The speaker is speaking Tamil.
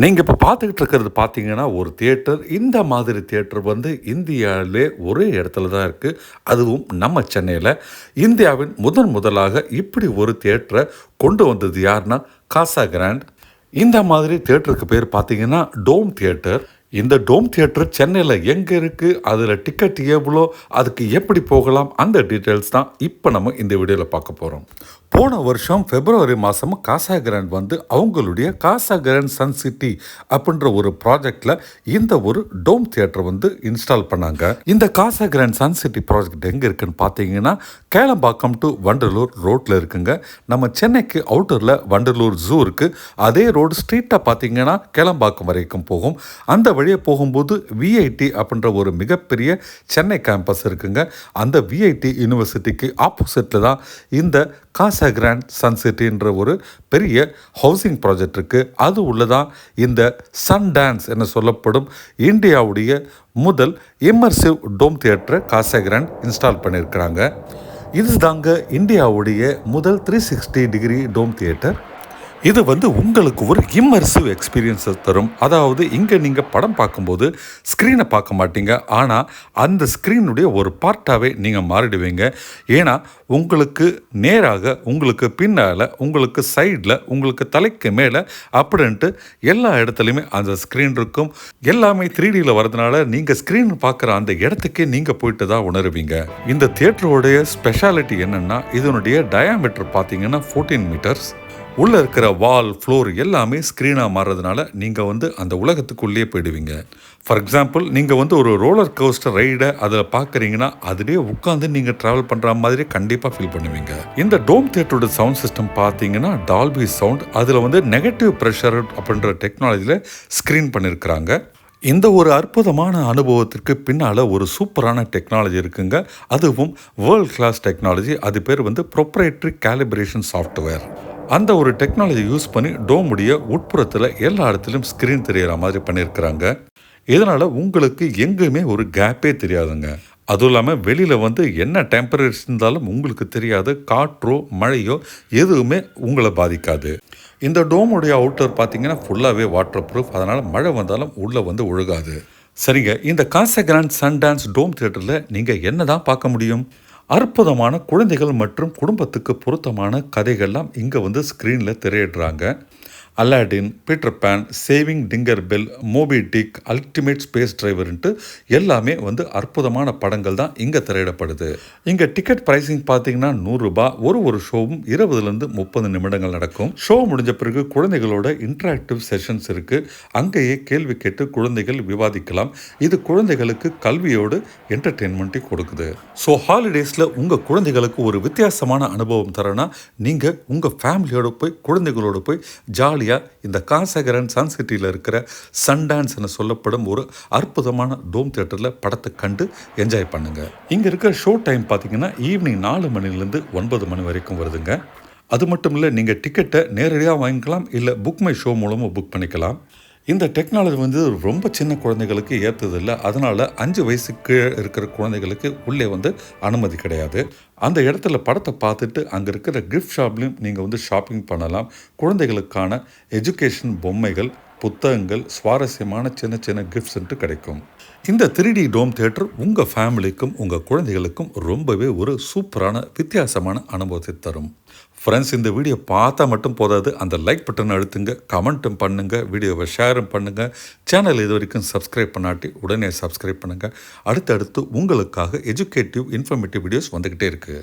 நீங்கள் இப்போ பார்த்துக்கிட்டு இருக்கிறது பார்த்தீங்கன்னா ஒரு தியேட்டர் இந்த மாதிரி தியேட்டர் வந்து இந்தியாவிலே ஒரே இடத்துல தான் இருக்குது அதுவும் நம்ம சென்னையில். இந்தியாவின் முதன் முதலாக இப்படி ஒரு தியேட்டரை கொண்டு வந்தது யாருன்னா காசா கிராண்ட். இந்த மாதிரி தியேட்டருக்கு பேர் பார்த்தீங்கன்னா டோம் தியேட்டர் இந்த டோம் தியேட்டர் சென்னையில் எங்கே இருக்குது அதில் டிக்கெட் எவ்வளோ? அதுக்கு எப்படி போகலாம்? அந்த டீட்டெயில்ஸ் தான் இப்போ நம்ம இந்த வீடியோவில் பார்க்க போகிறோம் போன வருஷம் பிப்ரவரி மாதம் காசா கிராண்ட் வந்து அவங்களுடைய காசா கிராண்ட் சன் சிட்டி அப்படின்ற ஒரு ப்ராஜெக்டில் இந்த ஒரு டோம் தியேட்டர் வந்து இன்ஸ்டால் பண்ணாங்க. இந்த Casa Grand Sun City project எங்கே இருக்குன்னு பார்த்தீங்கன்னா கேளம்பாக்கம் டு வண்டலூர் ரோட்டில் இருக்குங்க. நம்ம சென்னைக்கு அவுட்டரில் வண்டலூர் ஜூ இருக்குது அதே ரோடு ஸ்ட்ரீட்டாக பார்த்தீங்கன்னா கேளம்பாக்கம் வரைக்கும் போகும். அந்த வழியே போகும்போது விஐடி அப்படின்ற ஒரு மிகப்பெரிய சென்னை கேம்பஸ் இருக்குங்க. அந்த விஐடி யூனிவர்சிட்டிக்கு ஆப்போசிட்டில் தான் இந்த காசா கிராண்ட் சன் சிட்டின்ற ஒரு பெரிய ஹவுசிங் ப்ராஜெக்ட் இருக்குது அது உள்ளதான் இந்த சன் டான்ஸ் என சொல்லப்படும் இந்தியாவுடைய முதல் இம்மர்சிவ் டோம் தியேட்டரை காசா கிராண்ட் இன்ஸ்டால் பண்ணியிருக்கிறாங்க. இதுதாங்க இந்தியாவுடைய முதல் three sixty degree dome theatre இது வந்து உங்களுக்கு ஒரு இம்மர்சிவ் எக்ஸ்பீரியன்ஸை தரும். அதாவது இங்கே நீங்கள் படம் பார்க்கும்போது ஸ்க்ரீனை பார்க்க மாட்டீங்க. ஆனால் அந்த ஸ்க்ரீனுடைய ஒரு பார்ட்டாகவே நீங்கள் மாறிடுவீங்க. ஏன்னா உங்களுக்கு நேராக உங்களுக்கு பின்னால் உங்களுக்கு சைடில் உங்களுக்கு தலைக்கு மேலே அப்படின்ட்டு எல்லா இடத்துலையுமே அந்த ஸ்க்ரீன் இருக்கும். எல்லாமே த்ரீடியில் வரதுனால நீங்கள் ஸ்க்ரீன் பார்க்குற அந்த இடத்துக்கே நீங்கள் போயிட்டு தான் உணருவீங்க. இந்த தியேட்டருடைய ஸ்பெஷாலிட்டி என்னென்னா இதனுடைய டயாமீட்டர் பார்த்தீங்கன்னா ஃபோர்டீன் மீட்டர்ஸ் உள்ளே இருக்கிற வால் ஃப்ளோர் எல்லாமே ஸ்க்ரீனாக மாறுறதுனால நீங்கள் வந்து அந்த உலகத்துக்குள்ளேயே போயிடுவீங்க. ஃபார் எக்ஸாம்பிள் நீங்கள் வந்து ஒரு ரோலர் கோஸ்டர் ரைடை அதில் பார்க்குறீங்கன்னா அதிலே உட்காந்து நீங்கள் ட்ராவல் பண்ணுற மாதிரி கண்டிப்பாக ஃபீல் பண்ணுவீங்க. இந்த டோம் தியேட்டரோட சவுண்ட் சிஸ்டம் பார்த்தீங்கன்னா டால்பி சவுண்ட் அதில் வந்து நெகட்டிவ் ப்ரெஷர் அப்படின்ற டெக்னாலஜியில் ஸ்க்ரீன் பண்ணியிருக்கிறாங்க இந்த ஒரு அற்புதமான அனுபவத்திற்கு பின்னால் ஒரு சூப்பரான டெக்னாலஜி இருக்குங்க. அதுவும் வேர்ல்ட் கிளாஸ் டெக்னாலஜி அது பேர் வந்து ப்ரொப்ரேட்ரி கேலிப்ரேஷன் சாஃப்ட்வேர் அந்த ஒரு டெக்னாலஜி யூஸ் பண்ணி டோமுடைய உட்புறத்தில் எல்லா இடத்துலையும் ஸ்க்ரீன் தெரியற மாதிரி பண்ணியிருக்கிறாங்க. இதனால் உங்களுக்கு எங்கேயுமே ஒரு கேப்பே தெரியாதுங்க. அதுவும் இல்லாமல் வெளியில் வந்து என்ன டெம்பரேச்சர் இருந்தாலும் உங்களுக்கு தெரியாது காற்றோ மழையோ எதுவுமே உங்களை பாதிக்காது. இந்த டோமுடைய அவுட்டர் பார்த்தீங்கன்னா ஃபுல்லாகவே வாட்டர் ப்ரூஃப் அதனால் மழை வந்தாலும் உள்ளே வந்து ஒழுகாது. சரிங்க இந்த காசகிராண்ட் சன் டான்ஸ் டோம் தியேட்டரில் நீங்கள் என்ன தான் பார்க்க முடியும்? அற்புதமான குழந்தைகள் மற்றும் குடும்பத்துக்கு பொருத்தமான கதைகள்லாம் இங்கே வந்து ஸ்க்ரீனில் திரையிடுறாங்க. Aladdin Peter Pan saving Tinker Bell Moby Dick ultimate space டிரைவர்ன்ட்டு எல்லாமே வந்து அற்புதமான படங்கள் தான் இங்கே திரையிடப்படுது. இங்கே டிக்கெட் ப்ரைஸிங் பார்த்தீங்கன்னா நூறுரூபா ஒரு ஒரு ஷோவும் இருபதுலேருந்து முப்பது நிமிடங்கள் நடக்கும். ஷோ முடிஞ்ச பிறகு குழந்தைகளோட இன்டராக்டிவ் செஷன்ஸ் இருக்குது அங்கேயே கேள்வி கேட்டு குழந்தைகள் விவாதிக்கலாம். இது குழந்தைகளுக்கு கல்வியோடு என்டர்டெயின்மெண்ட்டை கொடுக்குது. ஸோ ஹாலிடேஸில் உங்கள் குழந்தைகளுக்கு ஒரு வித்தியாசமான அனுபவம் தரனா நீங்கள் உங்கள் ஃபேமிலியோடு போய் குழந்தைகளோட போய் ஜாலி ஜாலியாக இந்த காசகரன் சன் சிட்டியில் இருக்கிற சன் டான்ஸ் என சொல்லப்படும் ஒரு அற்புதமான டோம் தியேட்டரில் படத்தை கண்டு என்ஜாய் பண்ணுங்கள் இங்கே இருக்கிற ஷோ டைம் பார்த்தீங்கன்னா ஈவினிங் நாலு மணிலேருந்து ஒன்பது மணி வரைக்கும் வருதுங்க. அது மட்டும் இல்லை நீங்கள் டிக்கெட்டை நேரடியாக வாங்கிக்கலாம் இல்லை புக் மை ஷோ மூலமாக புக் பண்ணிக்கலாம். இந்த டெக்னாலஜி வந்து ரொம்ப சின்ன குழந்தைகளுக்கு ஏற்றதில்லை அதனால் அஞ்சு வயசுக்கு இருக்கிற குழந்தைகளுக்கு உள்ளே வந்து அனுமதி கிடையாது. அந்த இடத்துல படத்தை பார்த்துட்டு அங்கே இருக்கிற கிஃப்ட் ஷாப்லேயும் நீங்கள் வந்து ஷாப்பிங் பண்ணலாம். குழந்தைகளுக்கான எஜுகேஷன் பொம்மைகள் புத்தகங்கள் சுவாரஸ்யமான சின்ன சின்ன கிஃப்ட்ஸ்ன்ட்டு கிடைக்கும். இந்த த்ரீ டி டோம் தேட்டர் உங்கள் ஃபேமிலிக்கும் உங்கள் குழந்தைகளுக்கும் ரொம்பவே ஒரு சூப்பரான வித்தியாசமான அனுபவத்தை தரும். ஃப்ரெண்ட்ஸ் இந்த வீடியோ பார்த்தா மட்டும் போதாது. அந்த லைக் பட்டன் அழுத்துங்க கமெண்ட்டும் பண்ணுங்கள் வீடியோவை ஷேரும் பண்ணுங்கள் சேனல் இது வரைக்கும் சப்ஸ்கிரைப் பண்ணாட்டி உடனே சப்ஸ்கிரைப் பண்ணுங்கள் அடுத்தடுத்து உங்களுக்காக எஜுகேட்டிவ் இன்ஃபர்மேட்டிவ் வீடியோஸ் வந்துக்கிட்டே இருக்குது